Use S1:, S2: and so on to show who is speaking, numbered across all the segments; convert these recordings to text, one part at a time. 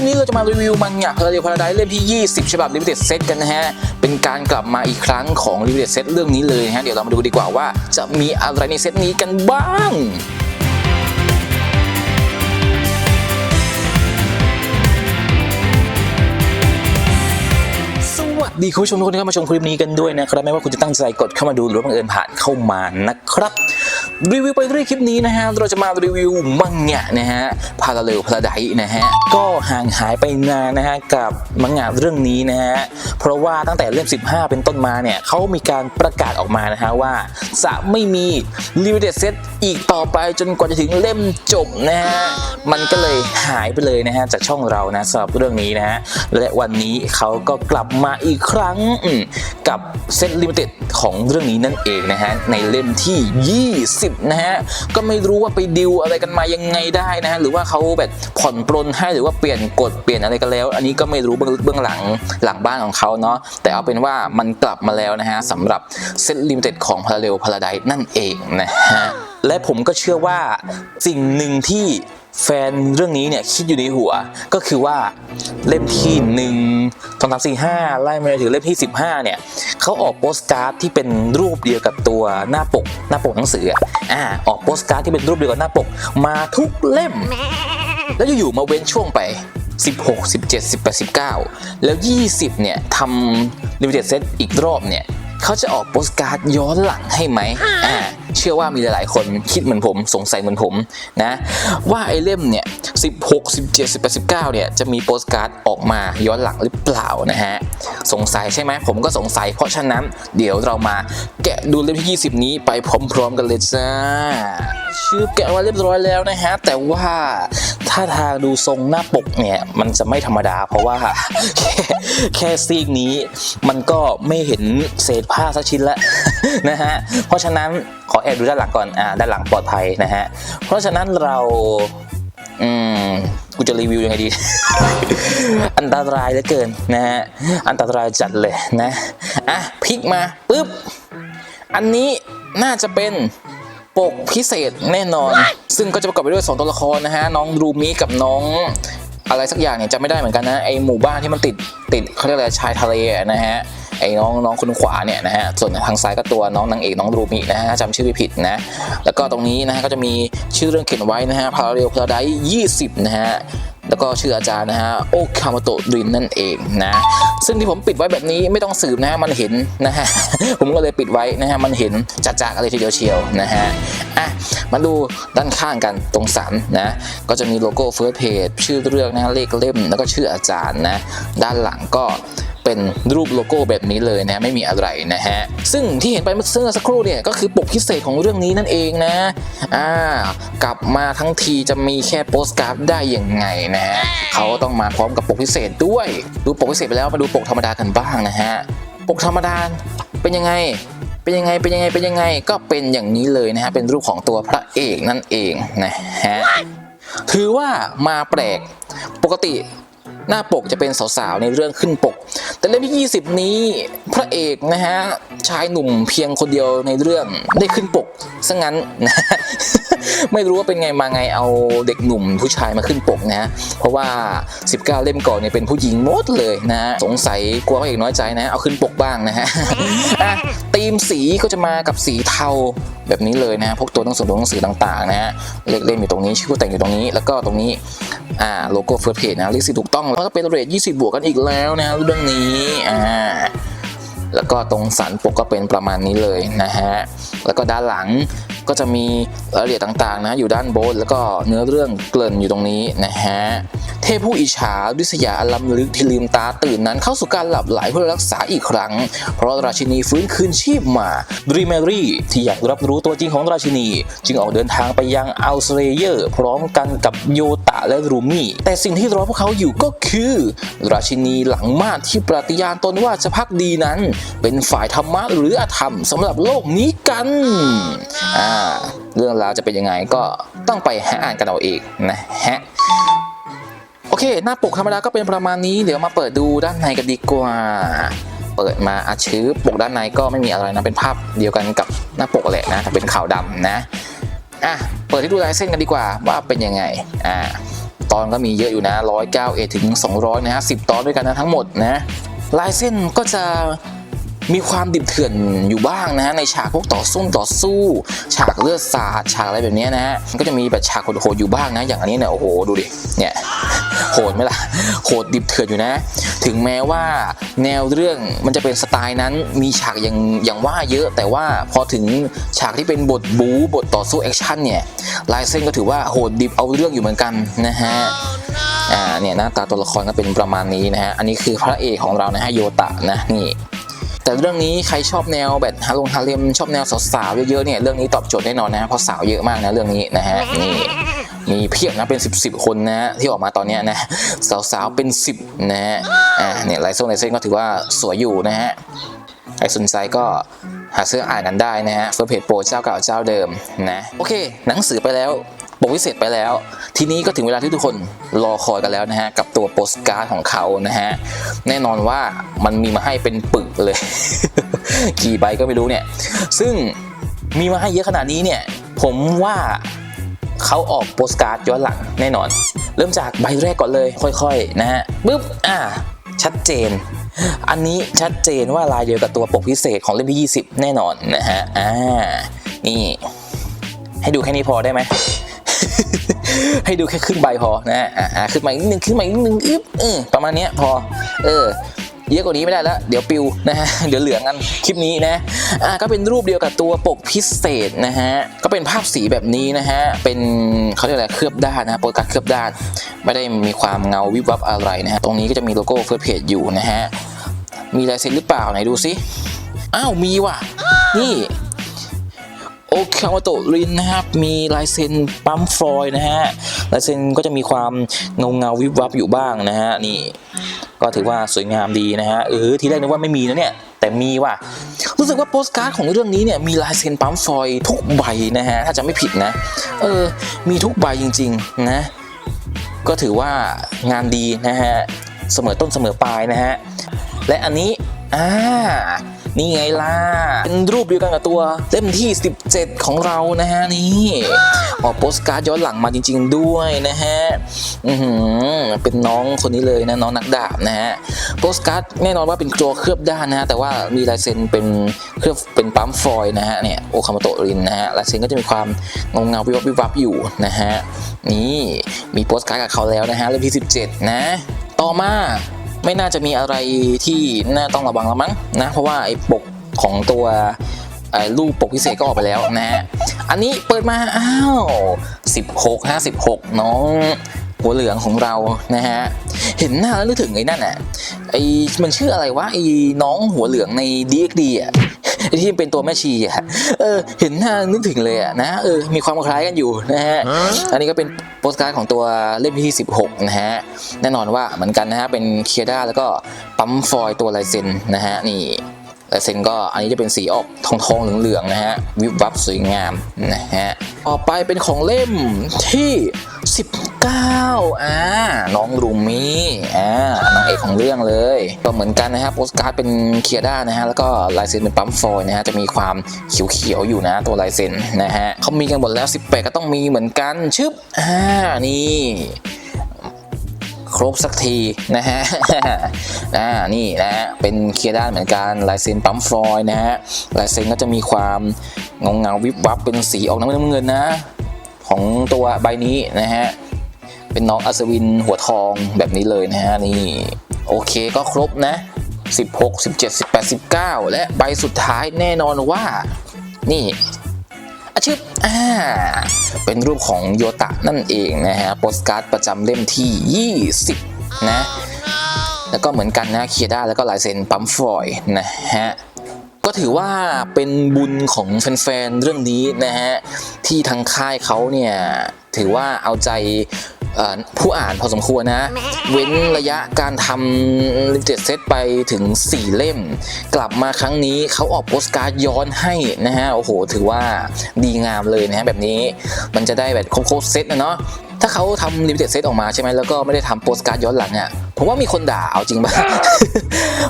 S1: ปนี้เราจะมารีวิวมังงะเพลเรียพาราไดเล่มที่ 20 ฉบับ Limited Set กันนะฮะ เป็นการกลับมาอีกครั้งของ Limited Set เรื่องนี้เลยนะฮะ เดี๋ยวเรามาดูดีกว่าว่าจะมีอะไรในเซตนี้กันบ้างสวัสดีคุณผู้ชมทุกคนที่เข้ามาชมคลิปนี้กันด้วยนะครับ ไม่ว่าคุณจะตั้งใจกดเข้ามาดูหรือว่าบังเอิญผ่านเข้ามานะครับ รีวิวไปเรื่อยคลิปนี้นะฮะ เราจะมารีวิวมังงะนะฮะพาราเลลพาราไดนะฮะ ก็ห่างหายไปนานนะฮะ กับมังงะเรื่องนี้นะฮะ เพราะว่าตั้งแต่เล่ม 15 เป็นต้นมาเนี่ยเขามีการประกาศออกมานะฮะว่า จะไม่มี limited set อีกต่อไปจนกว่าจะถึงเล่มจบนะฮะ มันก็เลยหายไปเลยนะฮะ จากช่องเรานะสำหรับเรื่องนี้นะฮะ และวันนี้เขาก็กลับมาอีกครั้งกับเซตลิมิเต็ดของเรื่องนี้นั่นเองนะฮะในเล่มที่ 20นะฮะก็ไม่รู้ว่าไปดิวอะไรกันมายังไงได้นะฮะหรือว่าเขาแบบผ่อนปลนให้หรือว่าเปลี่ยนกฎเปลี่ยนอะไรกันแล้ว อันนี้ก็ไม่รู้เบื้องเบื้องหลังหลังบ้านของเขาเนาะแต่เอาเป็นว่ามันกลับมาแล้วนะฮะสำหรับเซตลิมิเต็ดของพาราเรลพาราไดนั่นเองนะฮะและผมก็เชื่อว่าสิ่งหนึ่งที่ แฟนเรื่องนี้เนี่ยคิดอยู่ในหัวก็คือว่าเล่มที่หนึ่งสองสามสี่ห้าไล่มาถึงเล่มที่15เนี่ยเขาออกโปสการ์ดที่เป็นรูปเดียวกับตัวหน้าปกหน้าปกหนังสืออะอ่าออกโปสการ์ดที่เป็นรูปเดียวกับหน้าปกมาทุกเล่ม แล้วอยู่ๆมาเว้นช่วงไป16 17 18 19 แล้ว 20 เนี่ยทำ limited set อีกรอบเนี่ยเขาจะออกโปสการ์ดย้อนหลังให้ไหมอ่าเชื่อว่ามีหลายๆ คนคิดเหมือนผมสงสัยเหมือนผมนะว่าไอ้เล่มเนี่ย16 17 18 19เนี่ยจะมีโปสการ์ดออกมาย้อนหลังหรือเปล่านะฮะสงสัยใช่ไหมผมก็สงสัย เพราะฉะนั้นเดี๋ยวเรามาแกะดูเล่มที่ 20 นี้ไปพร้อมๆกันเลยจ้าชื่อแกะมาเรียบร้อยแล้วนะฮะแต่ว่าถ้าทางดูทรงหน้าปกเนี่ยมันจะไม่ธรรมดา เพราะว่าแค่แค่ซีกนี้ มันก็ไม่เห็นเศษผ้าสักชิ้นละนะฮะเพราะฉะนั้น แอบดูด้านหลังก่อนอ่าด้านหลังปลอดภัยนะฮะเพราะฉะนั้นเราอืมกูจะรีวิวยังไงดี อันตรายเหลือเกินนะฮะอันตรายจัดเลยนะอะพลิกมาปุ๊บอันนี้น่าจะเป็นปกพิเศษแน่นอน ซึ่งก็จะประกอบไปด้วย2ตัวละครนะฮะน้องรูมิกับน้องอะไรสักอย่างเนี่ยจำไม่ได้เหมือนกันนะไอหมู่บ้านที่มันติดติดเขาเรียกอะไรชายทะเลนะฮะ ไอ้น้องน้องคนขวาเนี่ยนะฮะส่วนทางซ้ายก็ตัวน้องนางเอกน้องรูมินะฮะจำชื่อไม่ผิดนะแล้วก็ตรงนี้นะฮะก็จะมีชื่อเรื่องเขียนไว้นะฮะพาราเรลพาราได20นะฮะแล้วก็ชื่ออาจารย์นะฮะโอคามาโตะรินนั่นเองนะซึ่งที่ผมปิดไว้แบบนี้ไม่ต้องสืบนะฮะมันเห็นนะฮะผมก็เลยปิดไว้นะฮะมันเห็นจัดจากอะไรทีเดียวเชียวนะฮะอะมาดูด้านข้างกันตรงสันนะก็จะมีโลโก้เฟิร์สเพจชื่อเรื่องนะเลขเล่ม แล้วก็ชื่ออาจารย์นะด้านหลังก็ เป็นรูปโลโก้แบบนี้เลยนะไม่มีอะไรนะฮะซึ่งที่เห็นไปเมื่อสักครู่เนี่ยก็คือปกพิเศษของเรื่องนี้นั่นเองนะอ่ากลับมาทั้งทีจะมีแค่โปสการ์ดได้ยังไงนะฮะเขาต้องมาพร้อมกับปกพิเศษด้วย ดูปกพิเศษไปแล้วมาดูปกธรรมดากันบ้างนะฮะปกธรรมดาเป็นยังไงเป็นยังไง เป็นยังไง เป็นยังไง ก็เป็นอย่างนี้เลยนะฮะ เป็นรูปของตัวพระเอกนั่นเองนะฮะ ถือว่ามาแปลก ปกติ หน้าปกจะเป็นสาวๆในเรื่องขึ้นปก แต่เล่มที่ 20 นี้พระเอกนะฮะ ชายหนุ่มเพียงคนเดียวในเรื่องได้ขึ้นปกซะงั้นนะไม่รู้ว่าเป็นไงมาไงเอาเด็กหนุ่มผู้ชายมาขึ้นปกนะเพราะว่า 19 เล่มก่อนเนี่ยเป็นผู้หญิงหมดเลยนะสงสัยกลัวพระเอกน้อยใจนะ เอาขึ้นปกบ้างนะฮะอะธีมสีก็จะมากับสีเทาแบบนี้เลยนะฮะพวกตัวหนังสือตัวหนังสือต่างๆนะฮะเลขเล่มอยู่ตรงนี้ชื่อแต่งอยู่ตรงนี้ แล้วก็ตรงนี้อ่าโลโก้เฟิร์สเพจนะเลขสีถูกต้องแล้วก็เป็นเรท20 บวกกันอีกแล้วนะเรื่องนี้อ่า ก็ตรงสันปกก็เป็นประมาณนี้เลยนะฮะแล้วก็ด้านหลังก็จะมีรายละเอียดต่างๆนะอยู่ด้านบนแล้วก็เนื้อเรื่องเกริ่นอยู่ตรงนี้นะฮะ เทพผู้อิจฉาดิษยาอลัมลึกที่ลืมตาตื่นนั้นเข้าสู่การหลับไหลเพื่อรักษาอีกครั้ง เพราะราชินีฟื้นคืนชีพมาดรีเมรี่ที่อยากรับรู้ตัวจริงของราชินี จึงออกเดินทางไปยังอัลเซเยอร์ พร้อมกันกับโยตะและรูมี่แต่สิ่งที่รอพวกเขาอยู่ก็คือ ราชินีหลังม่านที่ปฏิญาณตนว่าจะพักดีนั้น เป็นฝ่ายธรรมะหรืออธรรมสำหรับโลกนี้กันอ่าเรื่องราวจะเป็นยังไงก็ต้องไปหาอ่านกันเอาเองนะฮะ เค หน้าปกธรรมดาก็เป็นประมาณนี้ เดี๋ยวมาเปิดดูด้านในกันดีกว่า เปิดมาอาชื้อปกด้านในก็ไม่มีอะไรนะ เป็นภาพเดียวกันกับหน้าปกแหละนะ แต่เป็นขาวดำนะ อะ เปิดที่ดูลายเส้นกันดีกว่าว่าเป็นยังไง อ่า ตอนก็มีเยอะอยู่นะ109เอถึง 200 นะฮะ10 ตอนด้วยกันนะทั้งหมดนะ ลายเส้นก็จะมีความดิบเถื่อนอยู่บ้างนะฮะในฉากพวกต่อสู้ต่อสู้ ฉากเลือดสาดฉากอะไรแบบนี้นะฮะมันก็จะมีแบบฉากโหดๆอยู่บ้างนะ อย่างอันนี้เนี่ยโอ้โหดูดิเนี่ย โหดไหมล่ะโหดดิบเถื่อนอยู่นะ ถึงแม้ว่าแนวเรื่องมันจะเป็นสไตล์นั้นมีฉากอย่างอย่างว่าเยอะ แต่ว่าพอถึงฉากที่เป็นบทบู๊บทต่อสู้แอคชั่นเนี่ยลายเส้นก็ถือว่าโหดดิบเอาเรื่องอยู่เหมือนกันนะฮะอ่าเนี่ยหน้าตาตัวละครก็เป็นประมาณนี้นะฮะอันนี้คือพระเอกของเรานะฮะโยตะนะนี่แต่เรื่องนี้ใครชอบแนวแบบฮาลงฮาเลมชอบแนวสาวๆเยอะๆเนี่ยเรื่องนี้ตอบโจทย์แน่นอนนะเพราะสาวเยอะมากนะเรื่องนี้นะฮะนี่ มีเพียบนะเป็น 10บสคนนะฮะที่ออกมาตอนนี้นะ สาวๆ เป็น 10 นะฮะอ่าเนี่ยลายเส้นลายเส้นก็ถือว่าสวยอยู่นะฮะใครสนใจก็หาซื้ออ่านกันได้นะฮะเฟิร์เพจโปรเจ้าเก่าเจ้าเดิมนะโอเค หนังสือไปแล้วปกวิเศษไปแล้ว ทีนี้ก็ถึงเวลาที่ทุกคนรอคอยกันแล้วนะฮะ กับตัวโปสการ์ดของเขานะฮะ แน่นอนว่ามันมีมาให้เป็นปึกเลย กี่ใบก็ไม่รู้เนี่ย ซึ่งมีมาให้เยอะขนาดนี้เนี่ย ผมว่า เขาออกโปสการ์ดย้อนหลังแน่นอน เริ่มจากใบแรกก่อนเลย ค่อยๆ นะฮะปึ๊บอ่าชัดเจน อันนี้ชัดเจนว่าลายเดียวกับตัวปกพิเศษของเล่มที่ 20 แน่นอนนะฮะอ่านี่ให้ดูแค่นี้พอได้ไหมให้ดูแค่ครึ่งใบพอนะอ่าอ่าขึ้นมาอีกนิดนึงขึ้นมาอีกนิดนึงอึ๊บเออประมาณเนี้ยพอ เออ เยอะกว่านี้ไม่ได้แล้ว เดี๋ยวปิวนะฮะเดี๋ยวเหลืองกันคลิปนี้นะอ่าก็เป็นรูปเดียวกับตัวปกพิเศษนะฮะก็เป็นภาพสีแบบนี้นะฮะเป็นเขาเรียกอะไรเคลือบด้านนะโปรกัดเคลือบด้าน ไม่ได้มีความเงาวิบวับอะไรนะฮะตรงนี้ก็จะมีโลโก้เฟิร์สเพจอยู่นะฮะมีลายเซ็นหรือเปล่าไหนดูสิอ้าวมีว่ะ นี่โอคามาโตะรินนะครับ มีลายเซ็นปั๊มฟอยนะฮะ ลายเซ็นก็จะมีความเงาเงาวิบวับอยู่บ้างนะฮะ นี่ ก็ถือว่าสวยงามดีนะฮะเออทีแรกนึกว่าไม่มีนะเนี่ยแต่มีว่ะรู้สึกว่าโปสการ์ดของเรื่องนี้เนี่ยมีลายเซ็นปั๊มฟอยทุกใบนะฮะถ้าจะไม่ผิดนะเออมีทุกใบจริง ๆ นะ ก็ถือว่างานดีนะฮะเสมอต้นเสมอปลายนะฮะและอันนี้ อ่า นี่ไงล่ะ เป็นรูปเดียวกันกับตัวเล่มที่ 17 ของเรานะฮะนี่ออกโปสการ์ดย้อนหลังมาจริง ๆ ด้วยนะฮะ อือหือ เป็นน้องคนนี้เลยนะน้องนักดาบนะฮะ โปสการ์ดแน่นอนว่าเป็นตัวเคลือบด้านนะฮะ แต่ว่ามีลายเซ็นเป็นเคลือบเป็นปั๊มฟอยนะฮะเนี่ยโอคามาโตะรินนะฮะลายเซ็นก็จะมีความเงาเงาๆวิวับวิวับอยู่นะฮะ นี่มีโปสการ์ดกับเขาแล้วนะฮะเล่มที่ 17 นะ ต่อมา ไม่น่าจะมีอะไรที่น่าต้องระวังแล้วมั้งนะเพราะว่าไอ้ปกของตัวไอ้รูปปกพิเศษก็ออกไปแล้วนะฮะอันนี้เปิดมาอ้าว16 56 น้องหัวเหลืองของเรานะฮะเห็นหน้าแล้วนึกถึงไอ้นั่นอะไอ้มันชื่ออะไรวะไอ้น้องหัวเหลืองใน DXD อะ ไอ้ที่เป็นตัวแม่ชีอะเออเห็นหน้านึกถึงเลยอะนะเออมีความคล้ายกันอยู่นะฮะอันนี้ก็เป็นโปสการ์ดของตัวเล่มที่ 16 นะฮะแน่นอนว่าเหมือนกันนะฮะเป็นเคียด้าแล้วก็ปั๊มฟอยล์ตัวลายเซ็นนะฮะนี่ลายเซ็นก็อันนี้จะเป็นสีออกทองทองๆเหลืองๆนะฮะวิบวับสวยงามนะฮะต่อไปเป็นของเล่มที่ 19อ่าน้องรูมี่อ่านางเอกของเรื่องเลย ก็เหมือนกันนะฮะโปสการ์ดเป็นเคียด้านะฮะแล้วก็ลายเซ็นเป็นปั๊มฟอยนะฮะจะมีความเขียวๆอยู่นะตัวลายเซ็นนะฮะเขามีกันหมดแล้ว 18 ก็ต้องมีเหมือนกันชึบอ่านี่ครบสักทีนะฮะอ่านี่นะฮะ เป็นเคียร์ด้านเหมือนกันลายเซ็นปั๊มฟลอยนะฮะ ลายเซ็นก็จะมีความเงาเงาวิบวับเป็นสีออกน้ำเงินนะ ของตัวใบนี้นะฮะ เป็นน้องอัศวินหัวทองแบบนี้เลยนะฮะนี่โอเคก็ครบนะ 16 17 18 19 และใบสุดท้ายแน่นอนว่า นี่อาชึบอ่าเป็นรูปของโยตะนั่นเองนะฮะโปสการ์ดประจำเล่มที่ 20 นะ แล้วก็เหมือนกันนะเคียด้าแล้วก็ลายเซ็นปั๊มฟอยนะฮะก็ถือว่าเป็นบุญของแฟนๆเรื่องนี้นะฮะที่ทางค่ายเขาเนี่ยถือว่าเอาใจ ผู้อ่านพอสมควรนะ เว้นระยะการทำลิมิเต็ดเซตไปถึง 4 เล่ม กลับมาครั้งนี้เขาออกโปสการ์ดย้อนให้นะฮะ โอ้โห ถือว่าดีงามเลยนะฮะ แบบนี้มันจะได้แบบครบๆเซตนะเนาะถ้าเขาทำลิมิเต็ดเซตออกมาใช่ไหมแล้วก็ไม่ได้ทำโปสการ์ดย้อนหลังอะผมว่ามีคนด่าเอาจริงป่ะ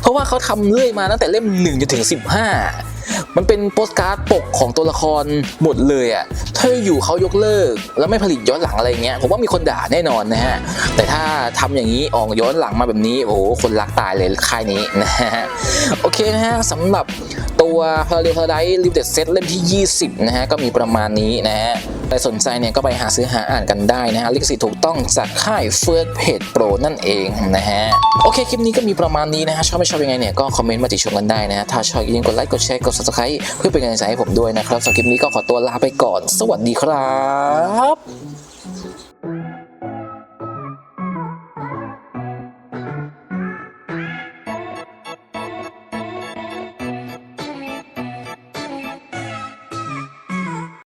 S1: เพราะว่าเขาทำเรื่อยมาตั้งแต่เล่ม1จนถึง 15 มันเป็นโปสการ์ดปกของตัวละครหมดเลยอะถ้าอยู่เขายกเลิก แล้วไม่ผลิตย้อนหลังอะไรเงี้ยผมว่ามีคนด่าแน่นอนนะฮะแต่ถ้าทำอย่างนี้ออกย้อนหลังมาแบบนี้โอ้โหคนรักตายเลยค่ายนี้นะฮะโอเคนะฮะสำหรับ ตัวพาราเดลพาราไดลิมิเต็ดเซตเล่มที่ 20 นะฮะ ก็มีประมาณนี้นะฮะใครสนใจเนี่ยก็ไปหาซื้อหาอ่านกันได้นะฮะ ลิขสิทธิ์ถูกต้องจากค่ายเฟิร์สเพจโปรนั่นเองนะฮะ โอเค คลิปนี้ก็มีประมาณนี้นะฮะ ชอบไม่ชอบยังไงเนี่ย ก็คอมเมนต์มาติชมกันได้นะฮะ ถ้าชอบอย่าลืมกดไลค์กดแชร์กด subscribe เพื่อเป็นกำลังใจให้ผมด้วยนะครับสำหรับคลิปนี้ก็ขอตัวลาไปก่อน สวัสดีครับ